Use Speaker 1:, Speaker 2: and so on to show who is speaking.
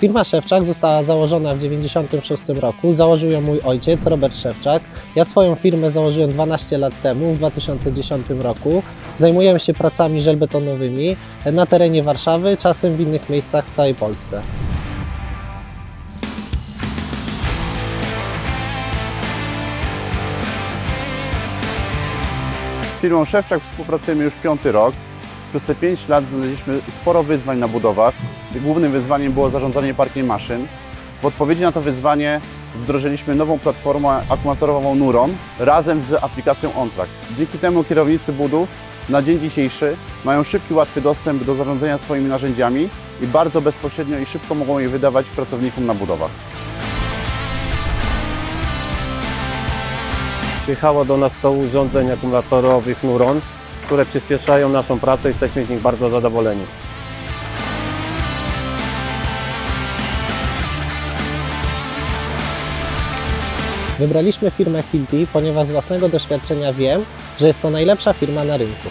Speaker 1: Firma Szewczak została założona w 1996 roku. Założył ją mój ojciec, Robert Szewczak. Ja swoją firmę założyłem 12 lat temu, w 2010 roku. Zajmujemy się pracami żelbetonowymi na terenie Warszawy, czasem w innych miejscach w całej Polsce.
Speaker 2: Z firmą Szewczak współpracujemy już piąty rok. Przez te 5 lat znaleźliśmy sporo wyzwań na budowach. Głównym wyzwaniem było zarządzanie parkiem maszyn. W odpowiedzi na to wyzwanie wdrożyliśmy nową platformę akumulatorową Nuron razem z aplikacją OnTrack. Dzięki temu kierownicy budów na dzień dzisiejszy mają szybki, łatwy dostęp do zarządzania swoimi narzędziami i bardzo bezpośrednio i szybko mogą je wydawać pracownikom na budowach.
Speaker 3: Przyjechało do nas 100 urządzeń akumulatorowych Nuron, które przyspieszają naszą pracę i jesteśmy z nich bardzo zadowoleni.
Speaker 1: Wybraliśmy firmę Hilti, ponieważ z własnego doświadczenia wiem, że jest to najlepsza firma na rynku.